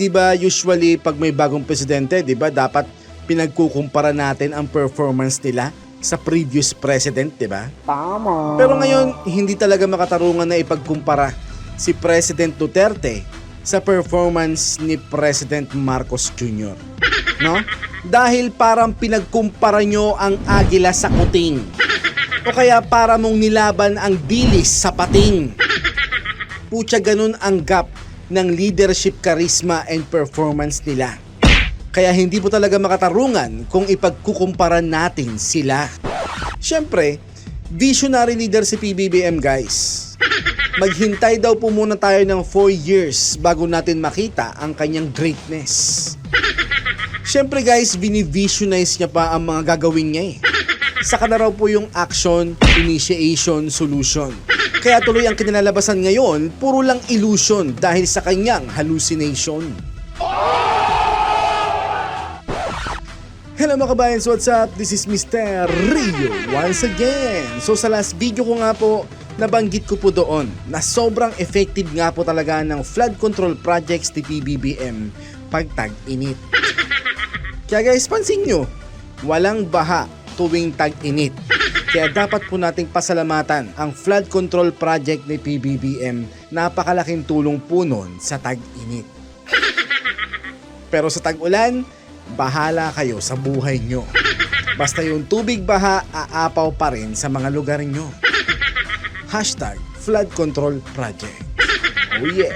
di ba usually pag may bagong presidente, di ba dapat pinagkukumpara natin ang performance nila sa previous president, di ba? Tama. Pero ngayon, hindi talaga makatarungan na ipagkumpara si President Duterte sa performance ni President Marcos Jr. No? Dahil parang pinagkumpara nyo ang agila sa kuting. O kaya para mong nilaban ang dilis sa pating. Pucha ganun ang gap ng leadership charisma and performance nila. Kaya hindi po talaga makatarungan kung ipagkukumpara natin sila. Siyempre, visionary leader si PBBM guys. Maghintay daw po muna tayo ng 4 years bago natin makita ang kanyang greatness. Siyempre guys, binivisionize niya pa ang mga gagawin niya eh. Saka na raw po yung action, initiation, solution. Kaya tuloy ang kinalalabasan ngayon, puro lang illusion dahil sa kanyang hallucination. Hello mga kabayan, so what's up? This is Mr. Rio once again. So sa last video ko nga po, nabanggit ko po doon na sobrang effective nga po talaga ng flood control projects ni PBBM pag tag-init. Kaya guys, pansin nyo, walang baha tuwing tag-init. Kaya dapat po nating pasalamatan ang flood control project ni PBBM. Napakalaking tulong po nun sa tag-init. Pero sa tag-ulan, bahala kayo sa buhay nyo. Basta yung tubig baha, aapaw pa rin sa mga lugar nyo. Hashtag Flood Control Project. Oh yeah!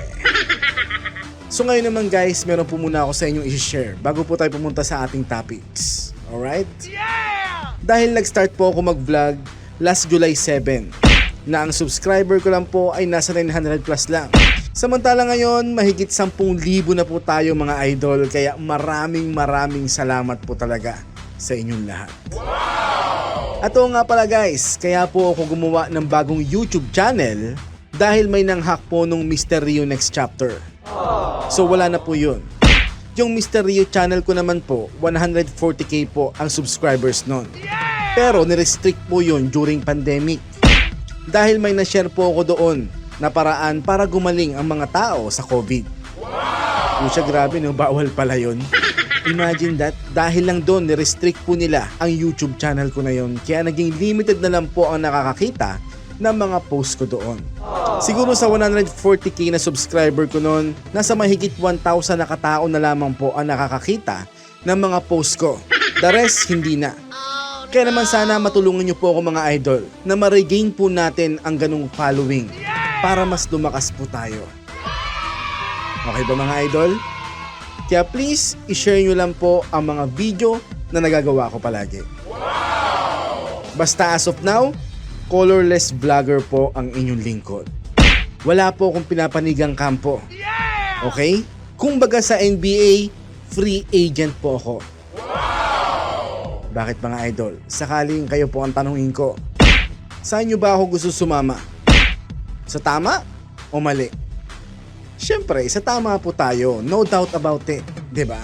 So ngayon naman guys, meron po muna ako sa inyong i-share bago po tayo pumunta sa ating topics. Alright? Dahil nag-start po ako mag-vlog last July 7 na ang subscriber ko lang po ay nasa 900 plus lang. Samantala ngayon, mahigit 10,000 na po tayo mga idol kaya maraming maraming salamat po talaga sa inyong lahat. At oo nga pala guys, kaya po ako gumawa ng bagong YouTube channel dahil may nanghak po nung Mr. Rio Next Chapter. So wala na po yun. Yung Mr. Rio channel ko naman po, 140k po ang subscribers nun. Pero nirestrict po yun during pandemic. Dahil may na-share po ako doon na paraan para gumaling ang mga tao sa COVID. Pucha grabe no, bawal pala yun. Imagine that, dahil lang doon nirestrict po nila ang YouTube channel ko na yun. Kaya naging limited na lang po ang nakakakita ng mga post ko doon. Siguro sa 140k na subscriber ko noon, nasa mahigit 1,000 na katao na lamang po ang nakakakita ng mga post ko. The rest, hindi na. Kaya naman sana matulungan niyo po ako mga idol na ma-regain po natin ang ganung following para mas lumakas po tayo. Okay ba mga idol? Kaya please, i-share nyo lang po ang mga video na nagagawa ko palagi. Basta as of now, colorless vlogger po ang inyong lingkod. Wala po akong pinapanigang kampo. Okay? Kung baga sa NBA, free agent po ako. Bakit mga idol? Sakaling kayo po ang tanungin ko. Saan nyo ba ako gusto sumama? Sa tama o mali? Siyempre, sa tama po tayo. No doubt about it. ba?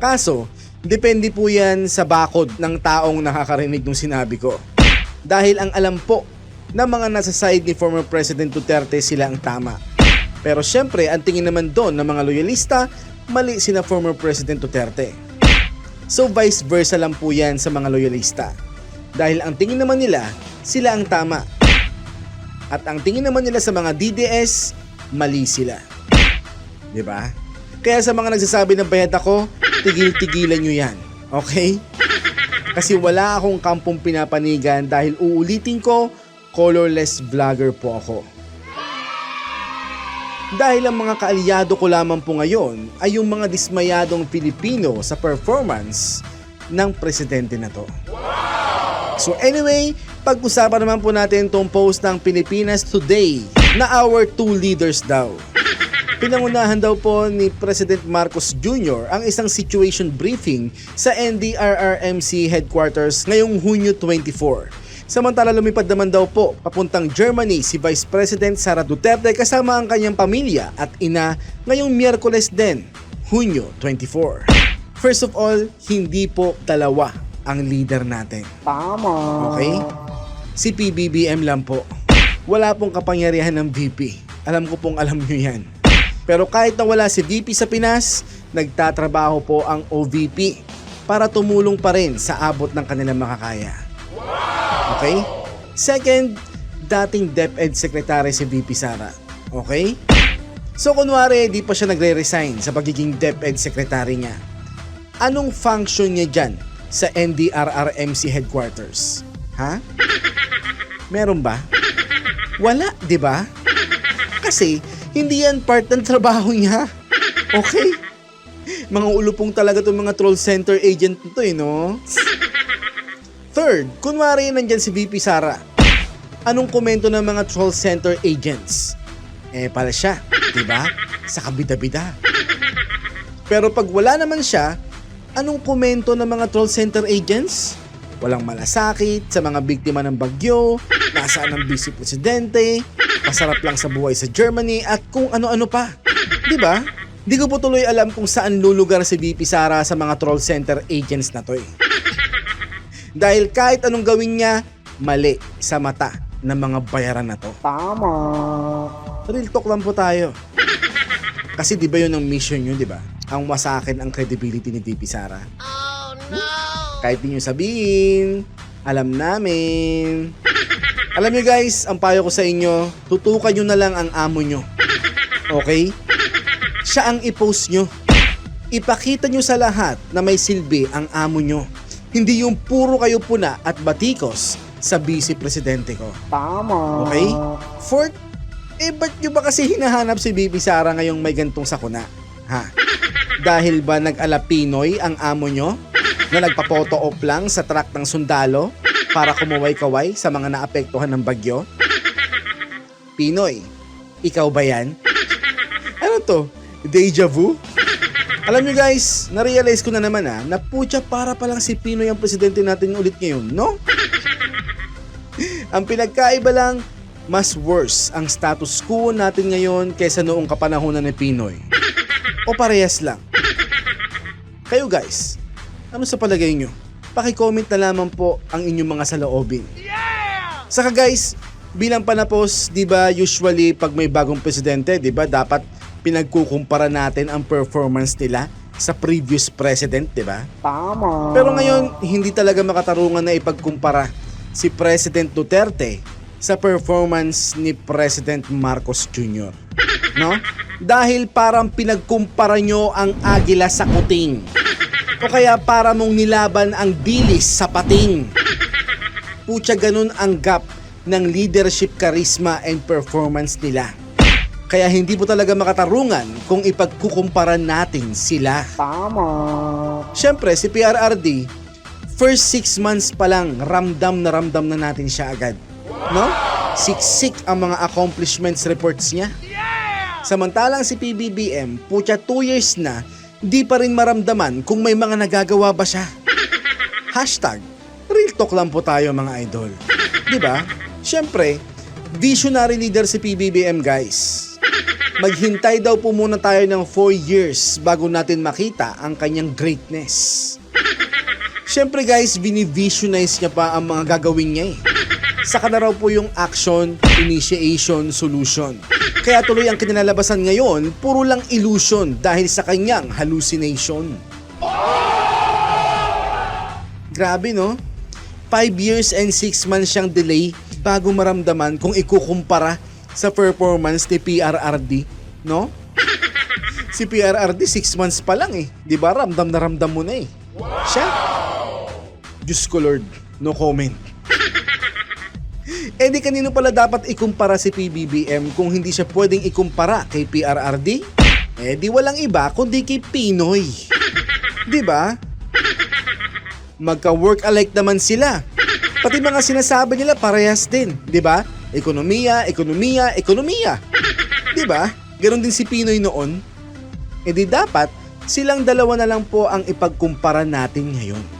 Kaso, depende po yan sa bakod ng taong nakakarinig ng sinabi ko. Dahil ang alam po ng mga nasa side ni former President Duterte sila ang tama. Pero syempre, ang tingin naman doon ng mga loyalista, mali sina former President Duterte. So vice versa lang po yan sa mga loyalista. Dahil ang tingin naman nila, sila ang tama. At ang tingin naman nila sa mga DDS, mali sila. 'Di ba? Kaya sa mga nagsasabi ng bayad ako, tigil-tigilan nyo yan. Okay? Kasi wala akong kampong pinapanigan dahil uulitin ko, colorless vlogger po ako. Dahil ang mga kaalyado ko lamang po ngayon ay yung mga dismayadong Pilipino sa performance ng presidente na to. So anyway, pag-usapan naman po natin tong post ng Pilipinas Today na our two leaders daw. Pinangunahan daw po ni President Marcos Jr. ang isang situation briefing sa NDRRMC headquarters ngayong Hunyo 24. Samantala lumipad naman daw po papuntang Germany si Vice President Sara Duterte kasama ang kanyang pamilya at ina ngayong Miyerkules din, Hunyo 24. First of all, hindi po dalawa ang leader natin. Tama. Okay? Si PBBM lang po. Wala pong kapangyarihan ng VP. Alam ko pong alam nyo yan. Pero kahit na wala si VP sa Pinas, nagtatrabaho po ang OVP para tumulong pa rin sa abot ng kanilang makakaya. Okay? Second, dating DepEd Secretary si VP Sara. Okay? So kunwari, di pa siya nagre-resign sa pagiging DepEd Secretary niya. Anong function niya dyan sa NDRRMC headquarters? Ha? Meron ba? Wala, di ba? Kasi hindi yan part ng trabaho niya. Okay? Mga ulupong talaga itong mga troll center agent nito eh, no? Third, kunwari nandyan si VP Sara. Anong komento ng mga troll center agents? Eh, pala siya, di ba? Sa kabida-bida. Pero pag wala naman siya, anong komento ng mga troll center agents? Walang malasakit sa mga biktima ng bagyo, nasaan ang vice presidente, pasarap lang sa buhay sa Germany at kung ano-ano pa. Di ba? Di ko po tuloy alam kung saan lulugar si VP Sara sa mga troll center agents na to eh. Dahil kahit anong gawin niya, mali sa mata ng mga bayaran na to. Tama. Real talk lang po tayo. Kasi di ba yun ang mission nyo, di ba? Ang wasakin ang credibility ni VP Sara. Oh no! Kahit di nyo sabihin, alam namin. Alam nyo guys, ang payo ko sa inyo, tutukan nyo na lang ang amo nyo. Okay? Siya ang i-post nyo. Ipakita nyo sa lahat na may silbi ang amo nyo. Hindi yung puro kayo puna at batikos sa vice presidente ko. Tama. Okay? Fourth, eh ba't nyo ba kasi hinahanap si Bibi Sara ngayong may gantong sakuna? Ha? Dahil ba nag-ala Pinoy ang amo nyo? Na nagpa-photo op lang sa truck ng sundalo para kumuway-kaway sa mga naapektuhan ng bagyo? Pinoy, ikaw ba yan? Ano to? Deja vu? Alam nyo guys, na-realize ko na naman ah, na putya para palang si Pinoy ang presidente natin ulit ngayon, no? Ang pinagkaiba lang, mas worse ang status quo natin ngayon kaysa noong kapanahonan ni Pinoy. O parehas lang. Kayo guys, ano sa palagay nyo? Paki-comment na lamang po ang inyong mga saloobin. Saka guys, bilang panapos, 'di ba usually pag may bagong presidente, 'di ba dapat pinagkukumpara natin ang performance nila sa previous president, 'di ba? Tama. Pero ngayon, hindi talaga makatarungan na ipagkumpara si President Duterte sa performance ni President Marcos Jr. No? Dahil parang pinagkumpara nyo ang agila sa kuting. O kaya para mong nilaban ang dilis sa pating. Putya ganun ang gap ng leadership charisma and performance nila. Kaya hindi po talaga makatarungan kung ipagkukumpara natin sila. Tama. Siyempre, si PRRD, first six months pa lang, ramdam na ramdam na natin siya agad. No? Siksik ang mga accomplishments reports niya. Samantalang si PBBM, putya 2 years na, di pa rin maramdaman kung may mga nagagawa ba siya. Hashtag, real talk lang po tayo mga idol. Di ba? Siyempre, visionary leader si PBBM guys. Maghintay daw po muna tayo ng 4 years bago natin makita ang kanyang greatness. Siyempre guys, binivisionize niya pa ang mga gagawin niya eh. Saka na raw po yung action, initiation, solution. Kaya tuloy ang kinalabasan ngayon, puro lang illusion dahil sa kanyang hallucination. Grabe no? 5 years and 6 months siyang delay bago maramdaman kung ikukumpara sa performance ni PRRD, no? Si PRRD 6 months pa lang eh. 'Di ba? Ramdam na ramdam mo na eh. Siya? Diyos ko Lord, no comment. Eh di kanino pala dapat ikumpara si PBBM kung hindi siya pwedeng ikumpara kay PRRD? Eh di walang iba kundi kay Pinoy. 'Di ba? Magka-work alike naman sila. Pati mga sinasabi nila parehas din, 'di ba? Ekonomiya, ekonomiya, ekonomiya. 'Di ba? Ganon din si Pinoy noon. E di dapat silang dalawa na lang po ang ipagkumpara natin ngayon.